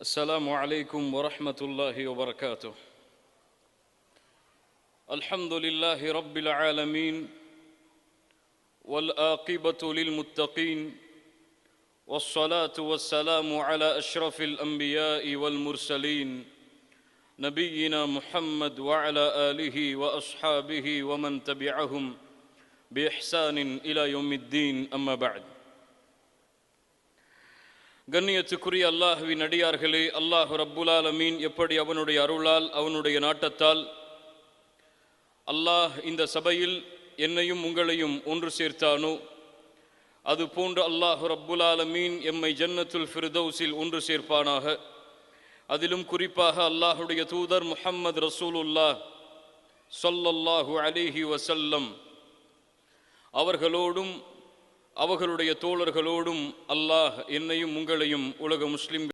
السلام عليكم ورحمة الله وبركاته. الحمد لله رب العالمين والآقبة للمتقين والصلاة والسلام على أشرف الأنبياء والمرسلين نبينا محمد وعلى آله وأصحابه ومن تبعهم بإحسان إلى يوم الدين. أما بعد கண்ணியத்துக்குரிய அல்லாஹுவின் அடியார்களே அல்லாஹ் ரப்புலால் அமீன் எப்படி அவனுடைய அருளால் அவனுடைய நாட்டத்தால் அல்லாஹ் இந்த சபையில் என்னையும் உங்களையும் ஒன்று சேர்த்தானோ? அது போன்று அல்லாஹ் ரப்புல் எம்மை ஜன்னத்துல் ஃபிர்தௌஸில் ஒன்று சேர்ப்பானாக. அதிலும் குறிப்பாக அல்லாஹுடைய தூதர் முஹம்மது ரசூலுல்லா சொல்லல்லாஹு அலிஹி வசல்லம் அவர்களோடும் அவர்களுடைய தோழர்களோடும் அல்லாஹ் என்னையும் உங்களையும் உலக முஸ்லிம்